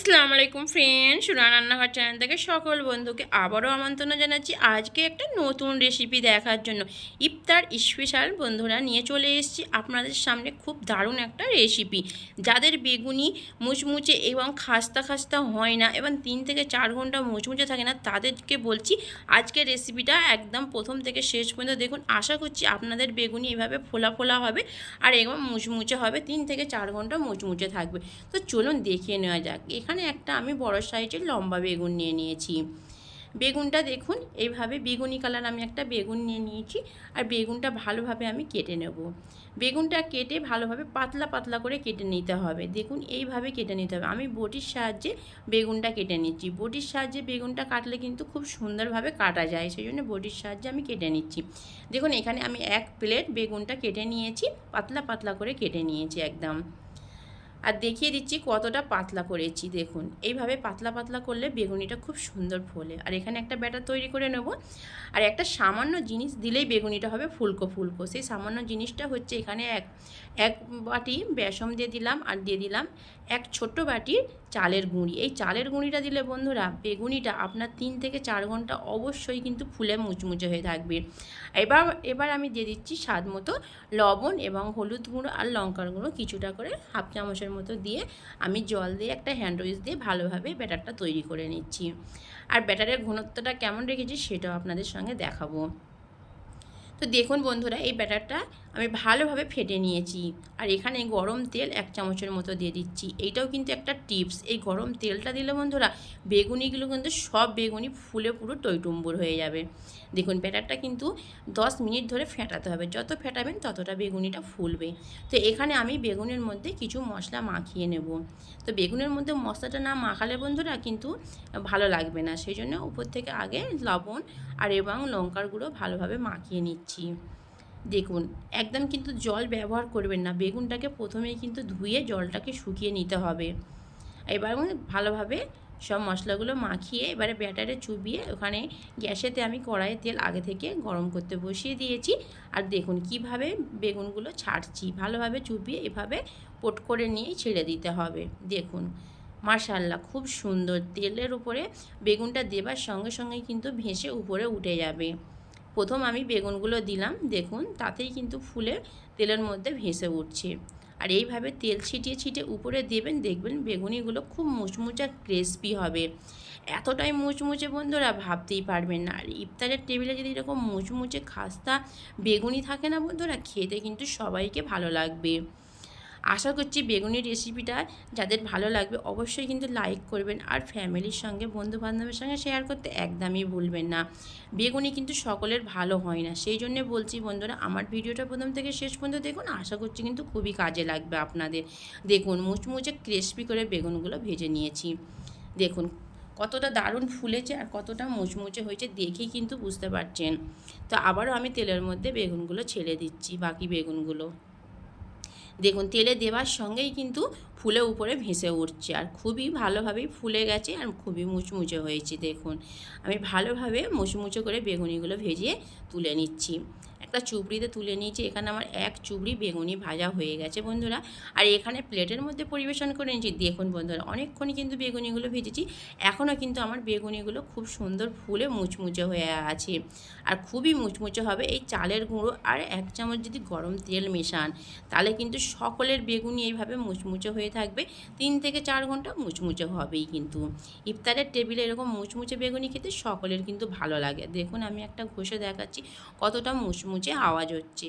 আসসালামু আলাইকুম ফ্রেন্ড সুরা রান্নাঘর চ্যানেল থেকে সকল বন্ধুকে আবারও আমন্ত্রণ জানাচ্ছি আজকে একটা নতুন রেসিপি দেখার জন্য। ইফতার স্পেশাল বন্ধুরা নিয়ে চলে এসেছি আপনাদের সামনে খুব দারুণ একটা রেসিপি যাদের বেগুনি মুচমুচে এবং খাস্তা খাস্তা হয় না এবং তিন থেকে চার ঘণ্টা মুচমুচে থাকে না, তাদেরকে বলছি আজকে রেসিপিটা একদম প্রথম থেকে শেষ পর্যন্ত দেখুন। আশা করছি আপনাদের বেগুনি এভাবে ফোলা ফোলা হবে আর এবং মুচমুচে হবে, তিন থেকে চার ঘণ্টা মুচমুচে থাকবে। তো চলুন দেখিয়ে নেওয়া যাক। এখানে একটা আমি বড় সাইজের লম্বা বেগুন নিয়ে নিয়েছি। বেগুনটা দেখুন, এইভাবে বেগুনি কালার আমি একটা বেগুন নিয়ে নিয়েছি আর বেগুনটা ভালোভাবে আমি কেটে নেব। বেগুনটা কেটে ভালোভাবে পাতলা পাতলা করে কেটে নিতে হবে। দেখুন, এইভাবে কেটে নিতে হবে। আমি বটির সাহায্যে বেগুনটা কেটে নিচ্ছি। বটির সাহায্যে বেগুনটা কাটলে কিন্তু খুব সুন্দরভাবে কাটা যায় সেই জন্য বটির সাহায্যে আমি কেটে নিচ্ছি। দেখুন, এখানে আমি এক প্লেট বেগুনটা কেটে নিয়েছি, পাতলা পাতলা করে কেটে নিয়েছি একদম। আর দেখিয়ে দিচ্ছি কতটা পাতলা করেছি, দেখুন। এইভাবে পাতলা পাতলা করলে বেগুনিটা খুব সুন্দর ফোলে। আর এখানে একটা ব্যাটার তৈরি করে নেব। আর একটা সামান্য জিনিস দিলেই বেগুনিটা হবে ফুলকো ফুলকো। সেই সামান্য জিনিসটা হচ্ছে এখানে এক এক বাটি বেসম দিয়ে দিলাম আর দিয়ে দিলাম এক ছোট্ট বাটির চালের গুঁড়ি। এই চালের গুঁড়িটা দিলে বন্ধুরা বেগুনিটা আপনার তিন থেকে চার ঘণ্টা অবশ্যই কিন্তু ফুলে মুচমুচে হয়ে থাকবে। এবার এবার আমি দিয়ে দিচ্ছি স্বাদ মতো লবণ এবং হলুদ গুঁড়ো আর লঙ্কার গুঁড়ো কিছুটা করে হাফ চামচের মতো দিয়ে আমি জল দিয়ে একটা হ্যান্ড ওয়েস দিয়ে ভালোভাবে ব্যাটারটা তৈরি করে নিচ্ছি। আর ব্যাটারের ঘনত্বটা কেমন রেখেছি সেটাও আপনাদের সঙ্গে দেখাবো। তো দেখুন বন্ধুরা, এই ব্যাটারটা আমি ভালোভাবে ফেটে নিয়েছি। আর এখানে গরম তেল এক চামচের মতো দিয়ে দিচ্ছি। এইটাও কিন্তু একটা টিপস। এই গরম তেলটা দিলে বন্ধুরা, বেগুনিগুলো কিন্তু সব বেগুনি ফুলে পুরো টইটুম্বুর হয়ে যাবে। দেখুন, ব্যাটারটা কিন্তু 10 মিনিট ধরে ফেটাতে হবে। যত ফেটাবেন ততটা বেগুনিটা ফুলবে। তো এখানে আমি বেগুনের মধ্যে কিছু মশলা মাখিয়ে নেব। তো বেগুনের মধ্যে মশলাটা না মাখালে বন্ধুরা কিন্তু ভালো লাগবে না। সেই জন্য উপর থেকে আগে লবণ আর এবং লঙ্কার গুঁড়ো ভালোভাবে মাখিয়ে নিচ্ছি। দেখুন, একদম কিন্তু জল ব্যবহার করবেন না। বেগুনটাকে প্রথমেই কিন্তু ধুয়ে জলটাকে শুকিয়ে নিতে হবে। এবার ভালোভাবে সব মশলাগুলো মাখিয়ে এবারে ব্যাটারে চুবিয়ে ওখানে গ্যাসেতে আমি কড়াইয়ে তেল আগে থেকে গরম করতে বসিয়ে দিয়েছি। আর দেখুন, কীভাবে বেগুনগুলো ছাড়ছি। ভালোভাবে চুবিয়ে এভাবে পোট করে নিয়েই ছেড়ে দিতে হবে। দেখুন মার্শাল্লাহ খুব সুন্দর। তেলের উপরে বেগুনটা দেবার সঙ্গে সঙ্গে কিন্তু ভেসে উপরে উঠে যাবে। প্রথম আমি বেগুনগুলো দিলাম, দেখুন তাতেই কিন্তু ফুলে তেলের মধ্যে ভেসে উঠছে। আর এইভাবে তেল ছিটিয়ে ছিটিয়ে উপরে দেবেন, দেখবেন বেগুনিগুলো খুব মুচমুচে ক্রিসপি হবে। এতটাই মুচমুচে বন্ধুরা ভাবতেই পারবেন না। আর ইফতারের টেবিলে যদি এরকম মুচমুচে খাস্তা বেগুনি থাকে না বন্ধুরা, খেতে কিন্তু সবাইকে ভালো লাগবে। আশা করছি বেগুনি রেসিপিটা যাদের ভালো লাগবে অবশ্যই কিন্তু লাইক করবেন আর ফ্যামিলির সঙ্গে বন্ধু বান্ধবের সঙ্গে শেয়ার করতে একদমই ভুলবেন না। বেগুনি কিন্তু সকলের ভালো হয় না। সেই জন্য বলছি বন্ধুরা, আমার ভিডিওটা প্রথম থেকে শেষ পর্যন্ত দেখুন। আশা করছি কিন্তু খুবই কাজে লাগবে আপনাদের। দেখুন, মুচমুচে ক্রিসপি করে বেগুনগুলো ভেজে নিয়েছি। দেখুন, কতটা দারুণ ফুলেছে আর কতটা মুচমুচে হয়েছে দেখেই কিন্তু বুঝতে পারছেন। তো আবারও আমি তেলের মধ্যে বেগুনগুলো ছেড়ে দিচ্ছি, বাকি বেগুনগুলো। দেখুন, তেলে দেওয়ার সঙ্গেই কিন্তু ফুলে উপরে ভেসে উঠছে আর খুবই ভালোভাবেই ফুলে গেছে আর খুবই মুচমুচে হয়েছে, দেখুন। আমি ভালোভাবে মুচমুচে করে বেগুনিগুলো ভেজে তুলে নিচ্ছি। একটা চুবড়িতে তুলে নিয়েছি। এখানে আমার এক চুবড়ি বেগুনি ভাজা হয়ে গেছে বন্ধুরা। আর এখানে প্লেটের মধ্যে পরিবেশন করে নিয়েছি। দেখুন বন্ধুরা, অনেকক্ষণই কিন্তু বেগুনিগুলো ভেজেছি। এখনও কিন্তু আমার বেগুনিগুলো খুব সুন্দর ফুলে মুচমুচে হয়ে আছে। আর খুবই মুচমুচে হবে এই চালের গুঁড়ো আর এক চামচ যদি গরম তেল মেশান, তাহলে কিন্তু সকলের বেগুনি এইভাবে মুচমুচে হয়ে থাকবে। তিন থেকে চার ঘণ্টা মুচমুচে হবেই কিন্তু। ইফতারের টেবিলে এরকম মুচমুচে বেগুনি খেতে সকলের কিন্তু ভালো লাগে। দেখুন আমি একটা ঘষে দেখাচ্ছি কতটা মুচমুচে আওয়াজ হচ্ছে।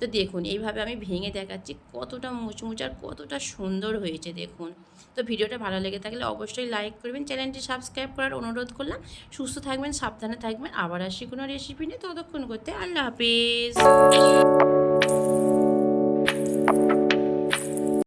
তো দেখুন, এইভাবে আমি ভেঙে দেখাচ্ছি কতটা মুচমুচে আর কতটা সুন্দর হয়েছে, দেখুন। তো ভিডিওটা ভালো লেগে থাকলে অবশ্যই লাইক করবেন, চ্যানেলটি সাবস্ক্রাইব করার অনুরোধ করলাম। সুস্থ থাকবেন, সাবধানে থাকবেন। আবার আসি কোনো রেসিপি নিয়ে, ততক্ষণ করতে আল্লাহ হাফিজ।